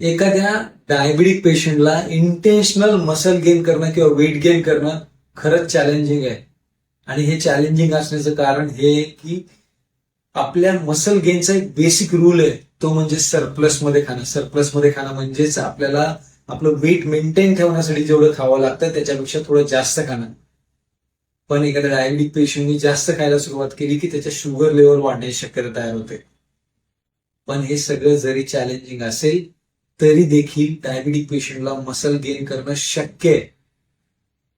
एखाद्या डायबिटिक पेशंटला इंटेन्शनल muscle gain करणं किंवा वेट गेन करणं खरंच चॅलेंजिंग आहे. आणि हे चॅलेंजिंग असण्याचं कारण हे की आपल्या मसल गेनचा एक बेसिक रूल आहे. तो म्हणजे सरप्लसमध्ये खाणं. सरप्लसमध्ये खाणं म्हणजेच आपल्याला आपलं वेट मेंटेन ठेवण्यासाठी जेवढं खावं लागतं त्याच्यापेक्षा थोडं जास्त खाणं. पण एखाद्या डायबिटिक पेशंटनी जास्त खायला सुरुवात केली की त्याच्या शुगर लेवल वाढण्याची शक्यता तयार होते. पण हे सगळं जरी चॅलेंजिंग असेल तरी देखील डायबिटिक पेशंटला मसल गेन करणं शक्य आहे.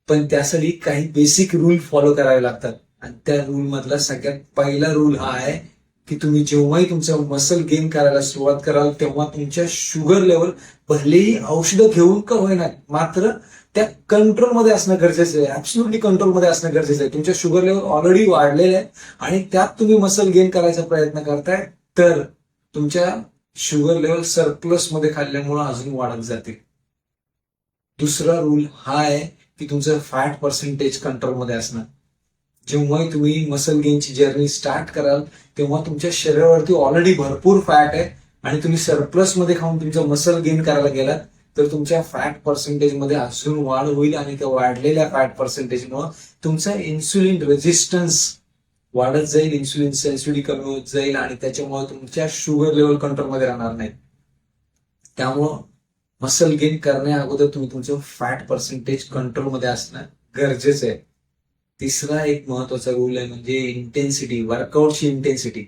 पण त्यासाठी काही बेसिक रूल फॉलो करावे लागतात. आणि त्या रूल मधला सगळ्यात पहिला रूल हा आहे की तुम्ही जेव्हाही तुमचं मसल गेन करायला सुरुवात कराल तेव्हा तुमच्या शुगर लेवल भलेही औषधं घेऊन का होईना मात्र त्या कंट्रोलमध्ये असणं गरजेचं आहे. ऍब्सुटली कंट्रोलमध्ये असणं गरजेचं आहे. तुमच्या शुगर लेवल ऑलरेडी वाढलेलं आहे. आणि त्यात तुम्ही मसल गेन करायचा प्रयत्न करताय तर तुमच्या शुगर लेवल सरप्लसमध्ये खाल्ल्यामुळे अजून वाढत जाते. दुसरा रूल हा आहे की तुमचं फॅट पर्सेंटेज कंट्रोलमध्ये असणार जेव्हाही तुम्ही मसल गेनची जर्नी स्टार्ट कराल तेव्हा तुमच्या शरीरावरती ऑलरेडी भरपूर फॅट आहे आणि तुम्ही सरप्लसमध्ये खाऊन तुमचं मसल गेन करायला गेलात तर तुमच्या फॅट पर्सेंटेजमध्ये अजून वाढ होईल आणि त्या वाढलेल्या फॅट पर्सेंटेजमुळे तुमचा इन्सुलिन रेझिस्टन्स वाढत जाईल इन्सुलिन सेन्सिटी कमी होत जाईल आणि त्याच्यामुळे तुमच्या शुगर लेवल कंट्रोलमध्ये राहणार नाही. त्यामुळं मसल गेन करण्या अगोदर तुम्ही तुमचं फॅट पर्सेंटेज कंट्रोलमध्ये असणं गरजेचं आहे. तिसरा एक महत्त्वाचा रूल आहे म्हणजे इंटेन्सिटी वर्कआउटची इंटेन्सिटी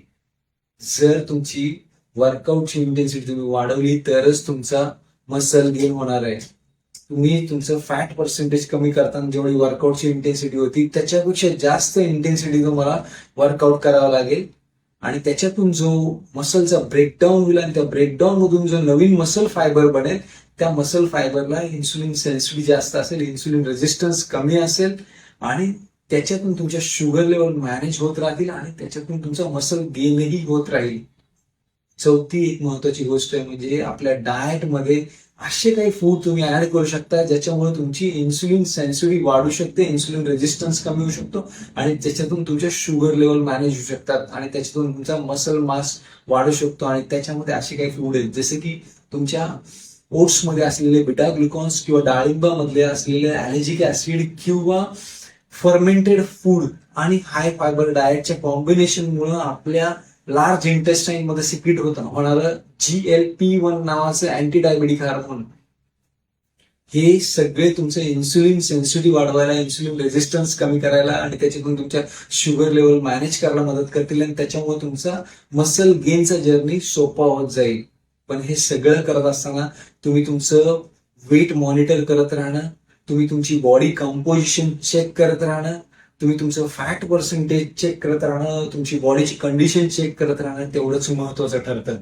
जर तुमची वर्कआउटची इंटेन्सिटी तुम्ही वाढवली तरच तुमचा मसल गेन होणार आहे. तुम्ही तुमचं फॅट पर्सेंटेज कमी करताना जेवढी वर्कआउटची इंटेन्सिटी होती त्याच्यापेक्षा जास्त इंटेन्सिटी तुम्हाला वर्कआउट करावं लागेल. आणि त्याच्यातून जो मसलचा ब्रेकडाऊन होईल आणि त्या ब्रेकडाऊन मधून जो नवीन मसल फायबर बनेल त्या मसल फायबरला इन्सुलिन सेन्सिटिव्हिटी जास्त असेल इन्सुलिन रेजिस्टन्स कमी असेल आणि त्याच्यातून तुमच्या शुगर लेवल मॅनेज होत राहतील आणि त्याच्यातून तुमचा मसल गेनही होत राहील. चौथी एक महत्वाची गोष्ट आहे म्हणजे आपल्या डाएटमध्ये असे काही फूड तुम्ही ऍड करू शकता ज्याच्यामुळे तुमची इन्सुलिन सेन्सिटिव्हिटी वाढू शकते इन्सुलिन रेजिस्टन्स कमी होऊ शकतो आणि त्याच्यातून तुमच्या शुगर लेवल मॅनेज होऊ शकतात आणि त्याच्यातून तुमचा मसल मास वाढू शकतो आणि त्याच्यामध्ये असे काही फूड आहेत जसे की तुमच्या ओट्समध्ये असलेले बिटा ग्लुकॉन्स किंवा डाळिंबामधले असलेले ॲलर्जिक ऍसिड किंवा फर्मेंटेड फूड आणि हाय फायबर डाएटच्या कॉम्बिनेशनमुळे आपल्या लार्ज इंटेस्टाईन मध्ये सिक्रिट होत होणारं जी एल पी वन नावाचं अँटी डायबेटिक हार्मोन हे सगळे तुमचं इन्सुलिन सेन्सिटिव्ह वाढवायला इन्सुलिन रेजिस्टन्स कमी करायला आणि त्याच्यातून तुमच्या शुगर लेवल मॅनेज करायला मदत करतील आणि त्याच्यामुळे तुमचा मसल गेनचा जर्नी सोपा होत जाईल. पण हे सगळं करत असताना तुम्ही तुमचं वेट मॉनिटर करत राहणं तुम्ही तुमची बॉडी कंपोजिशन चेक करत राहणं तुम्ही तुमचं फॅट पर्सेंटेज चेक करत राहणं तुमची बॉडीची कंडिशन चेक करत राहणं तेवढंच महत्वाचं ठरतं.